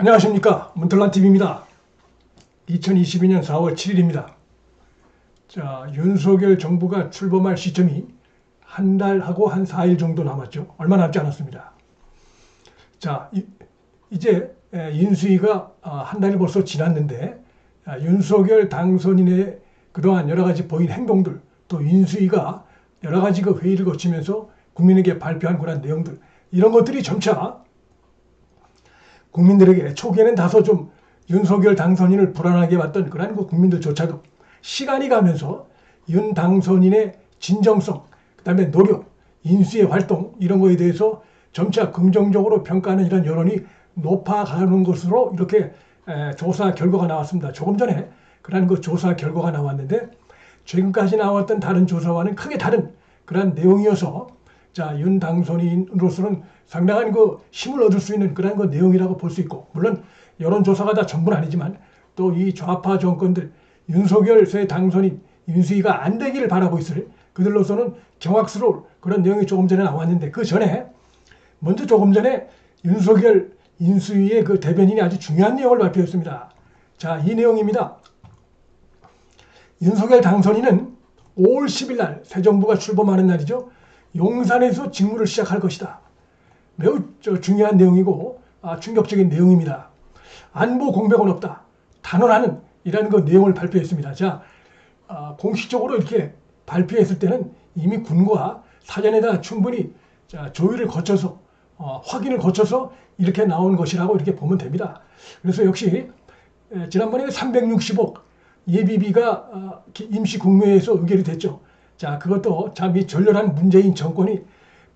안녕하십니까 문틀란TV입니다. 2022년 4월 7일입니다. 자 윤석열 정부가 출범할 시점이 한 달하고 한 4일 정도 남았죠. 얼마 남지 않았습니다. 자 이, 제 인수위가 아, 한 달이 벌써 지났는데 아, 윤석열 당선인의 그동안 여러 가지 보인 행동들 또 인수위가 여러 가지 그 회의를 거치면서 국민에게 발표한 그런 내용들 이런 것들이 점차 국민들에게 초기에는 다소 좀 윤석열 당선인을 불안하게 봤던 그런 그 국민들조차도 시간이 가면서 윤 당선인의 진정성, 그 다음에 노력, 인수의 활동 이런 거에 대해서 점차 긍정적으로 평가하는 이런 여론이 높아가는 것으로 이렇게 조사 결과가 나왔습니다. 조금 전에 그런 그 조사 결과가 나왔는데 지금까지 나왔던 다른 조사와는 크게 다른 그런 내용이어서 자, 윤 당선인으로서는 상당한 그 힘을 얻을 수 있는 그런 그 내용이라고 볼 수 있고, 물론 여론조사가 다 전부는 아니지만 또 이 좌파 정권들, 윤석열 새 당선인 윤수위가 안 되기를 바라고 있을 그들로서는 경악스러울 그런 내용이 조금 전에 나왔는데 그 전에 먼저 조금 전에 윤석열 인수위의 그 대변인이 아주 중요한 내용을 발표했습니다. 자, 이 내용입니다. 윤석열 당선인은 5월 10일 날 새 정부가 출범하는 날이죠. 용산에서 직무를 시작할 것이다. 매우 중요한 내용이고 아, 충격적인 내용입니다. 안보 공백은 없다. 단언하는 이라는 그 내용을 발표했습니다. 자, 아, 공식적으로 이렇게 발표했을 때는 이미 군과 사전에다 충분히 자, 조율을 거쳐서 어, 확인을 거쳐서 이렇게 나온 것이라고 이렇게 보면 됩니다. 그래서 역시 에, 지난번에 360억 예비비가 어, 임시 국무회에서 의결이 됐죠. 자, 그것도 참 이 절렬한 문재인 정권이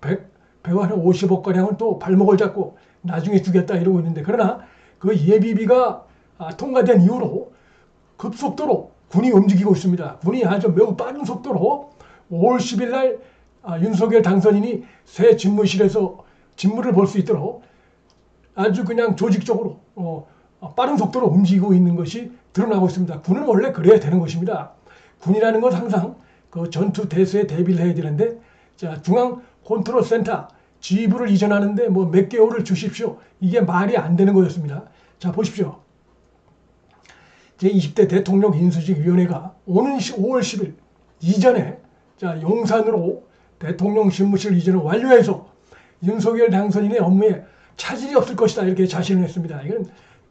100, 150억 가량은 또 발목을 잡고 나중에 주겠다 이러고 있는데 그러나 그 예비비가 아, 통과된 이후로 급속도로 군이 움직이고 있습니다. 군이 아주 매우 빠른 속도로 5월 10일 날 아, 윤석열 당선인이 새 집무실에서 직무를 볼 수 있도록 아주 그냥 조직적으로 어, 빠른 속도로 움직이고 있는 것이 드러나고 있습니다. 군은 원래 그래야 되는 것입니다. 군이라는 건 항상 그 전투 대수에 대비를 해야 되는데 자 중앙 컨트롤 센터 지휘부를 이전하는데 뭐 몇 개월을 주십시오. 이게 말이 안 되는 거였습니다. 자 보십시오. 제20대 대통령 인수직 위원회가 오는 5월 10일 이전에 자 용산으로 대통령 집무실 이전을 완료해서 윤석열 당선인의 업무에 차질이 없을 것이다 이렇게 자신을 했습니다. 이건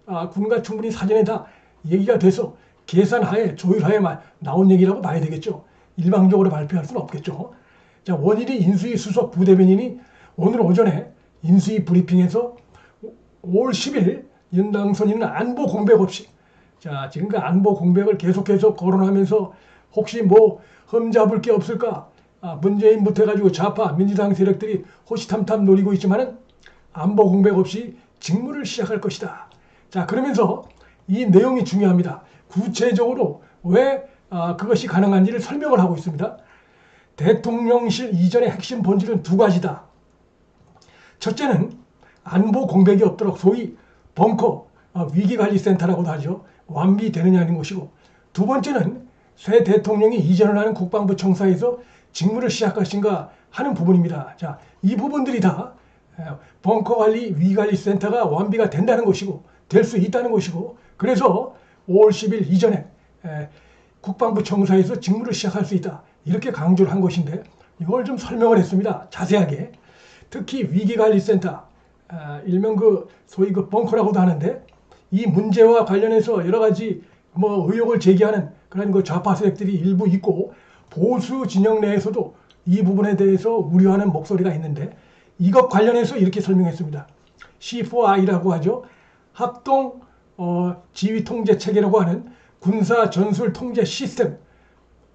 아, 군과 충분히 사전에 다 얘기가 돼서 계산하에 조율하에 나온 얘기라고 봐야 되겠죠. 일방적으로 발표할 수는 없겠죠. 자, 원일이 인수위 수석 부대변인이 오늘 오전에 인수위 브리핑에서 5월 10일 윤당선인은 안보 공백 없이 자, 지금 그 안보 공백을 계속해서 거론하면서 혹시 뭐 흠잡을 게 없을까? 아, 문재인부터 해가지고 좌파 민주당 세력들이 호시탐탐 노리고 있지만은 안보 공백 없이 직무를 시작할 것이다. 자, 그러면서 이 내용이 중요합니다. 구체적으로 왜 아, 그것이 가능한지를 설명을 하고 있습니다. 대통령실 이전의 핵심 본질은 두 가지다. 첫째는 안보 공백이 없도록 소위 벙커 아, 위기관리센터라고도 하죠. 완비되느냐는 것이고 두 번째는 새 대통령이 이전을 하는 국방부 청사에서 직무를 시작 하신가 하는 부분입니다. 자, 이 부분들이 다 벙커 관리 위관리 센터가 완비가 된다는 것이고 될 수 있다는 것이고 그래서 5월 10일 이전에 국방부 청사에서 직무를 시작할 수 있다. 이렇게 강조를 한 것인데 이걸 좀 설명을 했습니다. 자세하게. 특히 위기관리센터, 아, 일명 그 소위 그 벙커라고도 하는데 이 문제와 관련해서 여러 가지 뭐 의혹을 제기하는 그런 그 좌파 세력들이 일부 있고 보수 진영 내에서도 이 부분에 대해서 우려하는 목소리가 있는데 이것 관련해서 이렇게 설명했습니다. C4I라고 하죠. 합동 어, 지휘 통제 체계라고 하는 군사 전술 통제 시스템.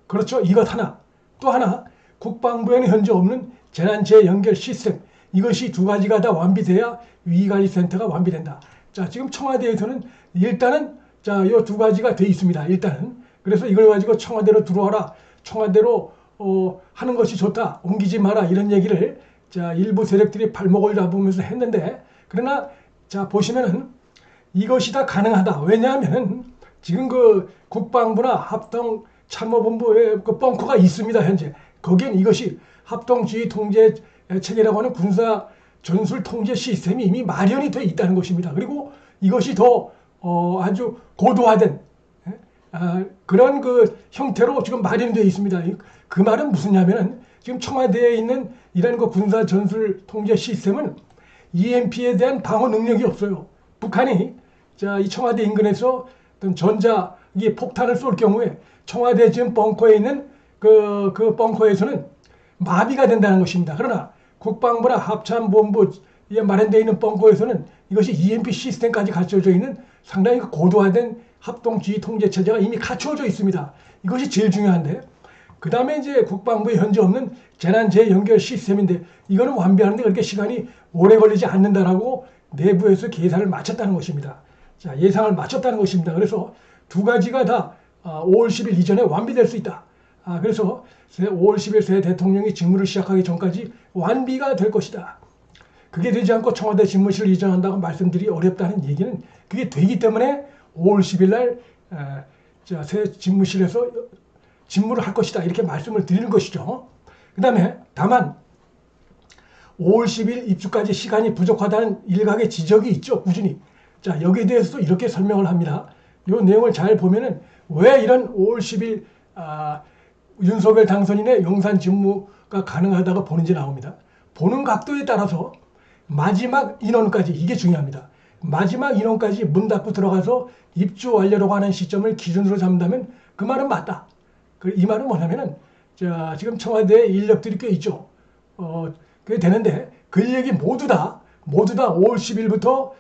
그렇죠. 이것 하나. 또 하나 국방부에는 현재 없는 재난재해 연결 시스템. 이것이 두 가지가 다 완비돼야 위기관리센터가 완비된다. 자, 지금 청와대에서는 일단은 자, 이두 가지가 돼 있습니다. 일단은. 그래서 이걸 가지고 청와대로 들어와라. 청와대로 어, 하는 것이 좋다. 옮기지 마라. 이런 얘기를 자, 일부 세력들이 발목을 잡으면서 했는데 그러나 자, 보시면은 이것이 다 가능하다. 왜냐하면 지금 그 국방부나 합동 참모본부에 그 벙커가 있습니다. 현재 거기엔 이것이 합동지휘 통제 체계라고 하는 군사 전술 통제 시스템이 이미 마련이 돼 있다는 것입니다. 그리고 이것이 더 어, 아주 고도화된 예? 아, 그런 그 형태로 지금 마련되어 있습니다. 그 말은 무슨냐면은 지금 청와대에 있는 이런 그 군사 전술 통제 시스템은 EMP에 대한 방어 능력이 없어요. 북한이 자, 이 청와대 인근에서 어떤 전자 이 폭탄을 쏠 경우에 청와대 지금 벙커에 있는 그, 그 벙커에서는 마비가 된다는 것입니다. 그러나 국방부나 합참본부에 마련되어 있는 벙커에서는 이것이 EMP 시스템까지 갖춰져 있는 상당히 고도화된 합동지휘 통제 체제가 이미 갖춰져 있습니다. 이것이 제일 중요한데 그 다음에 이제 국방부에 현재 없는 재난재해 연결 시스템인데 이거는 완비하는데 그렇게 시간이 오래 걸리지 않는다라고 내부에서 계산을 마쳤다는 것입니다. 자, 예상을 마쳤다는 것입니다. 그래서 두 가지가 다 5월 아, 10일 이전에 완비될 수 있다. 아, 그래서 5월 10일 새 대통령이 직무를 시작하기 전까지 완비가 될 것이다. 그게 되지 않고 청와대 집무실을 이전한다고 말씀드리기 어렵다는 얘기는 그게 되기 때문에 5월 10일 날새 집무실에서 직무를 할 것이다. 이렇게 말씀을 드리는 것이죠. 그 다음에 다만 5월 10일 입주까지 시간이 부족하다는 일각의 지적이 있죠. 꾸준히. 자, 여기에 대해서도 이렇게 설명을 합니다. 이 내용을 잘 보면은 왜 이런 5월 10일 아, 윤석열 당선인의 용산 직무가 가능하다고 보는지 나옵니다. 보는 각도에 따라서 마지막 인원까지 이게 중요합니다. 마지막 인원까지 문 닫고 들어가서 입주 완료라고 하는 시점을 기준으로 잡는다면 그 말은 맞다. 그이 말은 뭐냐면은 자, 지금 청와대 인력들이 꽤 있죠. 어, 그게 되는데 그 인력이 모두 다 모두 다 5월 10일부터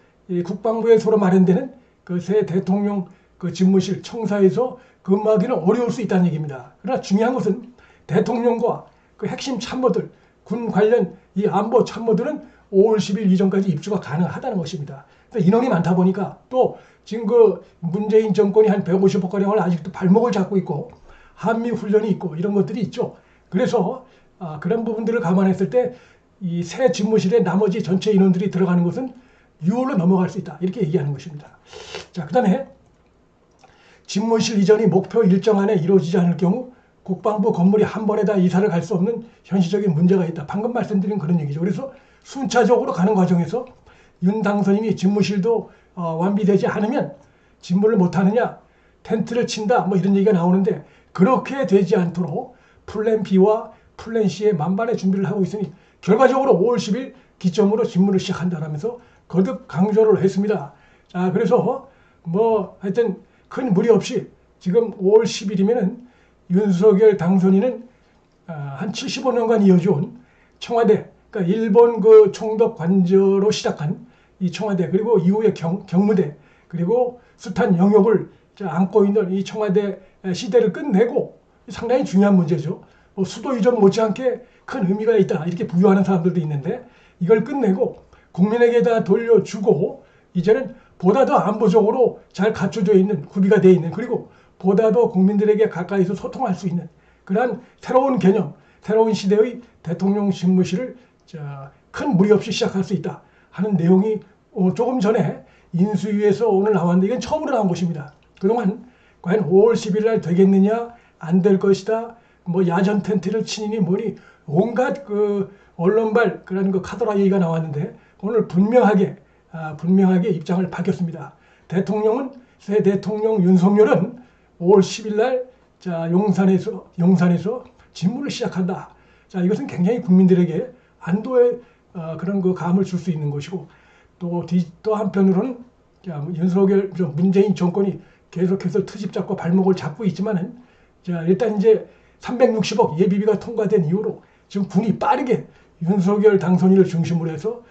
국방부에 서로 마련되는 그 새 대통령 그 집무실 청사에서 근무하기는 어려울 수 있다는 얘기입니다. 그러나 중요한 것은 대통령과 그 핵심 참모들, 군 관련 이 안보 참모들은 5월 10일 이전까지 입주가 가능하다는 것입니다. 인원이 많다 보니까 또 지금 그 문재인 정권이 한 150억 가량을 아직도 발목을 잡고 있고 한미 훈련이 있고 이런 것들이 있죠. 그래서 아, 그런 부분들을 감안했을 때 이 새 집무실에 나머지 전체 인원들이 들어가는 것은 6월로 넘어갈 수 있다. 이렇게 얘기하는 것입니다. 자, 그 다음에 집무실 이전이 목표 일정 안에 이루어지지 않을 경우 국방부 건물이 한 번에 다 이사를 갈 수 없는 현실적인 문제가 있다. 방금 말씀드린 그런 얘기죠. 그래서 순차적으로 가는 과정에서 윤 당선인이 집무실도 어, 완비되지 않으면 집무를 못하느냐 텐트를 친다 뭐 이런 얘기가 나오는데 그렇게 되지 않도록 플랜 B와 플랜 C의 만반의 준비를 하고 있으니 결과적으로 5월 10일 기점으로 직무를 시작한다라면서 거듭 강조를 했습니다. 자, 그래서 뭐 하여튼 큰 무리 없이 지금 5월 10일이면은 윤석열 당선인은 아, 한 75년간 이어져온 청와대, 그러니까 일본 그 총독 관저로 시작한 이 청와대 그리고 이후에 경, 경무대 그리고 숱한 영역을 안고 있는 이 청와대 시대를 끝내고 상당히 중요한 문제죠. 뭐 수도 이전 못지않게 큰 의미가 있다 이렇게 부여하는 사람들도 있는데 이걸 끝내고 국민에게 다 돌려주고 이제는 보다 더 안보적으로 잘 갖춰져 있는 구비가 되어 있는 그리고 보다 더 국민들에게 가까이서 소통할 수 있는 그러한 새로운 개념, 새로운 시대의 대통령 집무실을 큰 무리 없이 시작할 수 있다 하는 내용이 어, 조금 전에 인수위에서 오늘 나왔는데 이건 처음으로 나온 것입니다. 그동안 과연 5월 10일 날 되겠느냐 안 될 것이다 뭐 야전 텐트를 치니 뭐니 온갖 그 언론발 그런 그 카더라 얘기가 나왔는데 오늘 분명하게 아, 분명하게 입장을 밝혔습니다. 대통령은 새 대통령 윤석열은 5월 10일 날 자, 용산에서 용산에서 직무를 시작한다. 자, 이것은 굉장히 국민들에게 안도의 어, 그런 그 감을 줄 수 있는 것이고 또, 또 한편으로는 자, 윤석열 문재인 정권이 계속해서 트집 잡고 발목을 잡고 있지만은 자, 일단 이제 360억 예비비가 통과된 이후로 지금 군이 빠르게 윤석열 당선인을 중심으로 해서 아,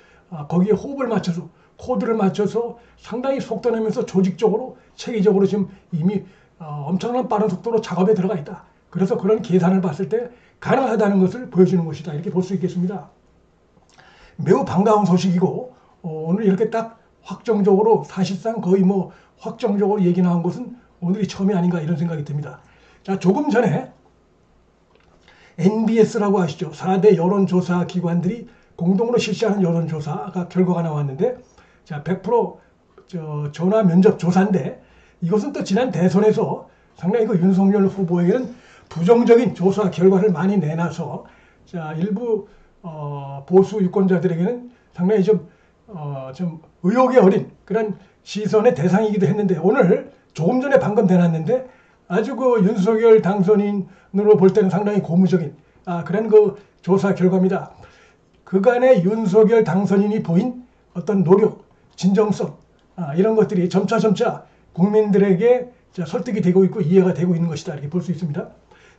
거기에 호흡을 맞춰서 코드를 맞춰서 상당히 속도 내면서 조직적으로 체계적으로 지금 이미 어, 엄청난 빠른 속도로 작업에 들어가 있다. 그래서 그런 계산을 봤을 때 가능하다는 것을 보여주는 것이다. 이렇게 볼 수 있겠습니다. 매우 반가운 소식이고 어, 오늘 이렇게 딱 확정적으로 사실상 거의 뭐 확정적으로 얘기 나온 것은 오늘이 처음이 아닌가 이런 생각이 듭니다. 자 조금 전에 NBS라고 아시죠? 4대 여론조사 기관들이 공동으로 실시하는 여론조사가 결과가 나왔는데 자, 100%저 전화 면접 조사인데 이것은 또 지난 대선에서 상당히 그 윤석열 후보에게는 부정적인 조사 결과를 많이 내놔서 자, 일부 어, 보수 유권자들에게는 상당히 좀 어, 좀 의혹이 어린 그런 시선의 대상이기도 했는데 오늘 조금 전에 방금 되났는데 아주 그 윤석열 당선인으로 볼 때는 상당히 고무적인 아, 그런 그 조사 결과입니다. 그간의 윤석열 당선인이 보인 어떤 노력, 진정성 아, 이런 것들이 점차 점차 국민들에게 자, 설득이 되고 있고 이해가 되고 있는 것이다 이렇게 볼 수 있습니다.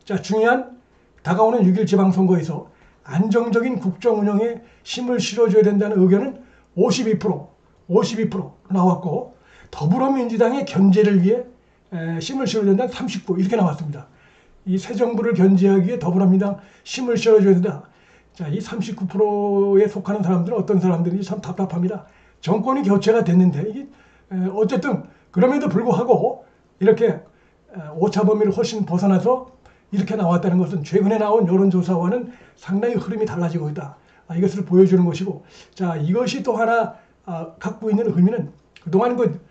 자 중요한 다가오는 6일 지방선거에서 안정적인 국정 운영에 힘을 실어줘야 된다는 의견은 52% 52% 나왔고 더불어민주당의 견제를 위해 에, 힘을 실어줘야 된다는 39 이렇게 나왔습니다. 이 새 정부를 견제하기 위해 더불어민주당 힘을 실어줘야 된다. 자, 이 39%에 속하는 사람들은 어떤 사람들인지 참 답답합니다. 정권이 교체가 됐는데 이게 에, 어쨌든 그럼에도 불구하고 이렇게 오차 범위를 훨씬 벗어나서 이렇게 나왔다는 것은 최근에 나온 여론조사와는 상당히 흐름이 달라지고 있다. 아, 이것을 보여주는 것이고, 자 이것이 또 하나 아, 갖고 있는 의미는 그동안 그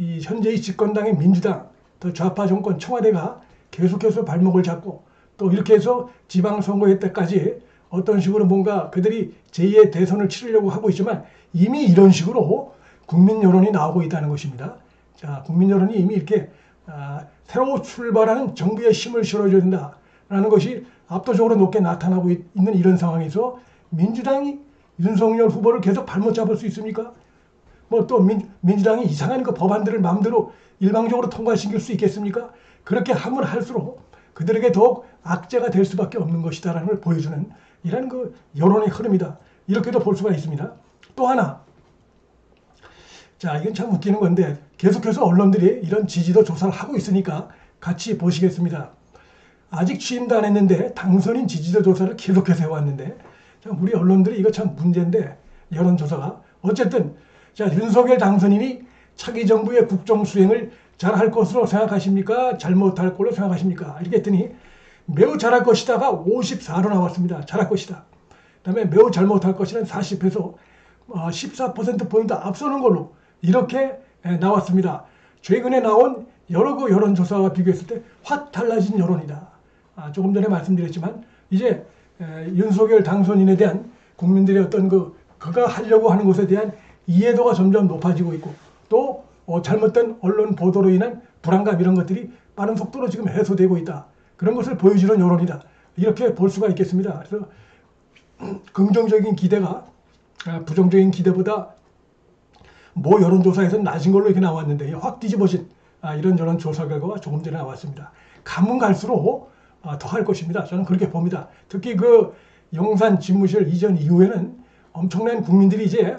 이 현재의 집권당의 민주당, 또 좌파 정권 청와대가 계속해서 발목을 잡고 또 이렇게 해서 지방선거회 때까지 어떤 식으로 뭔가 그들이 제2의 대선을 치르려고 하고 있지만 이미 이런 식으로 국민 여론이 나오고 있다는 것입니다. 자, 국민 여론이 이미 이렇게 아, 새로 출발하는 정부에 힘을 실어줘야 된다라는 것이 압도적으로 높게 나타나고 있, 는 이런 상황에서 민주당이 윤석열 후보를 계속 발못 잡을 수 있습니까? 뭐 또 민주당이 이상한 그 법안들을 마음대로 일방적으로 통과시킬 수 있겠습니까? 그렇게 함을 할수록 그들에게 더욱 악재가 될 수밖에 없는 것이다라는 걸 보여주는 이런 그 여론의 흐름이다. 이렇게도 볼 수가 있습니다. 또 하나 자, 이건 참 웃기는 건데 계속해서 언론들이 이런 지지도 조사를 하고 있으니까 같이 보시겠습니다. 아직 취임도 안 했는데 당선인 지지도 조사를 계속해서 해왔는데 참 우리 언론들이 이거 참 문제인데 여론조사가 어쨌든 자 윤석열 당선인이 차기 정부의 국정 수행을 잘할 것으로 생각하십니까? 잘못할 걸로 생각하십니까? 이렇게 했더니 매우 잘할 것이다가 54로 나왔습니다. 잘할 것이다. 그 다음에 매우 잘못할 것이는 40에서 14%포인트 앞서는 걸로 이렇게 나왔습니다. 최근에 나온 여러 그 여론조사와 비교했을 때 확 달라진 여론이다. 아, 조금 전에 말씀드렸지만 이제 에, 윤석열 당선인에 대한 국민들의 어떤 그 그가 하려고 하는 것에 대한 이해도가 점점 높아지고 있고 또 어, 잘못된 언론 보도로 인한 불안감 이런 것들이 빠른 속도로 지금 해소되고 있다. 그런 것을 보여주는 여론이다. 이렇게 볼 수가 있겠습니다. 그래서 긍정적인 기대가 아, 부정적인 기대보다 모 여론조사에서는 낮은 걸로 이렇게 나왔는데 확 뒤집어진 아, 이런 저런 조사 결과가 조금 전에 나왔습니다. 가면 갈수록 아, 더할 것입니다. 저는 그렇게 봅니다. 특히 그 용산 집무실 이전 이후에는 엄청난 국민들이 이제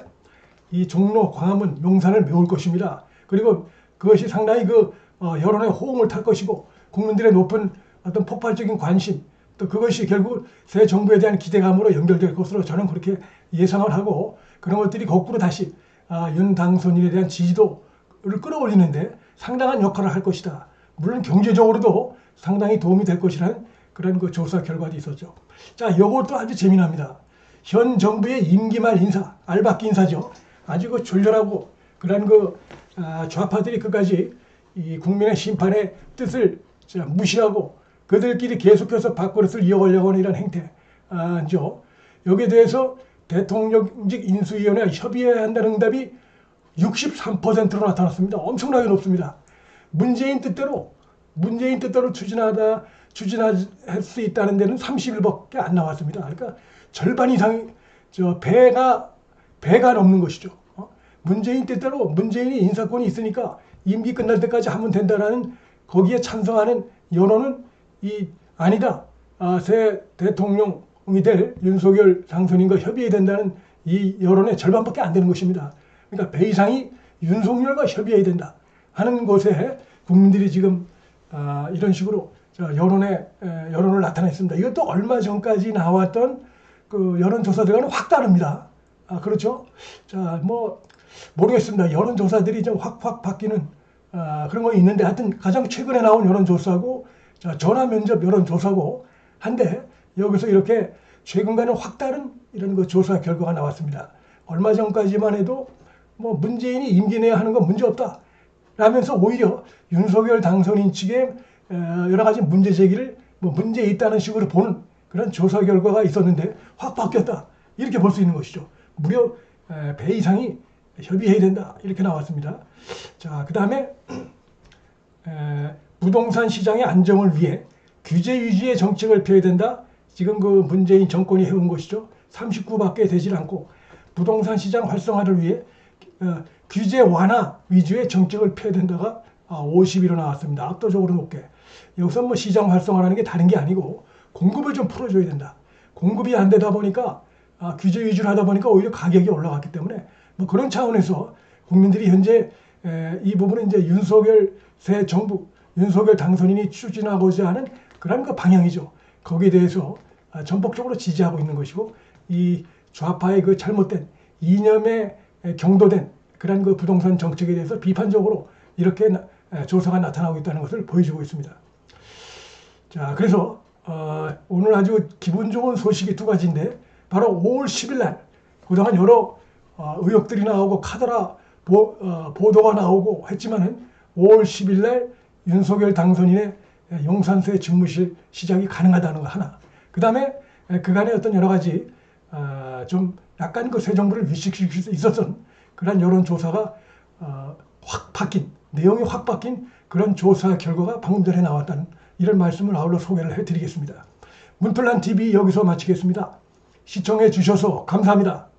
이 종로, 광화문, 용산을 메울 것입니다. 그리고 그것이 상당히 그 어, 여론의 호응을 탈 것이고 국민들의 높은 어떤 폭발적인 관심 또 그것이 결국 새 정부에 대한 기대감으로 연결될 것으로 저는 그렇게 예상을 하고 그런 것들이 거꾸로 다시 아, 윤 당선인에 대한 지지도를 끌어올리는데 상당한 역할을 할 것이다. 물론 경제적으로도 상당히 도움이 될 것이라는 그런 그 조사 결과도 있었죠. 자, 이것도 아주 재미납니다. 현 정부의 임기 말 인사, 알박기 인사죠. 아주 그 졸렬하고 그런 그 아, 좌파들이 끝까지 이 국민의 심판의 뜻을 무시하고 그들끼리 계속해서 밥그릇을 이어가려고 하는 이런 행태죠. 여기에 대해서 대통령직 인수위원회가 협의해야 한다는 응답이 63%로 나타났습니다. 엄청나게 높습니다. 문재인 뜻대로 문재인 뜻대로 추진하다 추진할 수 있다는 데는 30일밖에 안 나왔습니다. 그러니까 절반 이상 저 배가 배가 넘는 것이죠. 어? 문재인 뜻대로 문재인이 인사권이 있으니까 임기 끝날 때까지 하면 된다라는 거기에 찬성하는 여론은 이 아니다. 아, 새 대통령 될 윤석열 당선인과 협의해야 된다는 이 여론의 절반밖에 안 되는 것입니다. 그러니까 배 이상이 윤석열과 협의해야 된다 하는 것에 국민들이 지금 아, 이런 식으로 여론의 여론을 나타냈습니다. 이것도 얼마 전까지 나왔던 그 여론조사들과는 확 다릅니다. 아, 그렇죠? 자, 뭐 모르겠습니다. 여론조사들이 좀 확확 바뀌는 아, 그런 거 있는데 하여튼 가장 최근에 나온 여론조사고 자, 전화 면접 여론조사고 한데 여기서 이렇게 최근과는 확 다른 이런 그 조사 결과가 나왔습니다. 얼마 전까지만 해도 뭐 문재인이 임기 내야 하는 건 문제 없다. 라면서 오히려 윤석열 당선인 측에 여러 가지 문제 제기를 뭐 문제 있다는 식으로 보는 그런 조사 결과가 있었는데 확 바뀌었다. 이렇게 볼 수 있는 것이죠. 무려 에, 배 이상이 협의해야 된다 이렇게 나왔습니다. 자, 그 다음에 부동산 시장의 안정을 위해 규제 유지의 정책을 펴야 된다. 지금 그 문재인 정권이 해온 것이죠. 39밖에 되질 않고 부동산 시장 활성화를 위해 어, 규제 완화 위주의 정책을 펴야 된다가 아, 50위로 나왔습니다. 압도적으로 높게. 여기서 뭐 시장 활성화라는 게 다른 게 아니고 공급을 좀 풀어줘야 된다. 공급이 안 되다 보니까 아, 규제 위주로 하다 보니까 오히려 가격이 올라갔기 때문에 뭐 그런 차원에서 국민들이 현재 에, 이 부분은 이제 윤석열 새 정부 윤석열 당선인이 추진하고자 하는 그런 그 방향이죠. 거기에 대해서 아, 전폭적으로 지지하고 있는 것이고 이 좌파의 그 잘못된 이념에 경도된 그런 그 부동산 정책에 대해서 비판적으로 이렇게 조사가 나타나고 있다는 것을 보여주고 있습니다. 자, 그래서 어, 오늘 아주 기분 좋은 소식이 두 가지인데 바로 5월 10일 날 그동안 여러 어, 의혹들이 나오고 카더라 보, 어, 보도가 나오고 했지만은 5월 10일 날 윤석열 당선인의 용산세 집무실 시작이 가능하다는 거 하나. 그 다음에 그간의 어떤 여러 가지 어, 좀 약간 그 새 정부를 위축시킬 수 있었던 그런 여론조사가 어, 확 바뀐 내용이 확 바뀐 그런 조사 결과가 방금 전에 나왔다는 이런 말씀을 아울러 소개를 해드리겠습니다. 문플란 TV 여기서 마치겠습니다. 시청해 주셔서 감사합니다.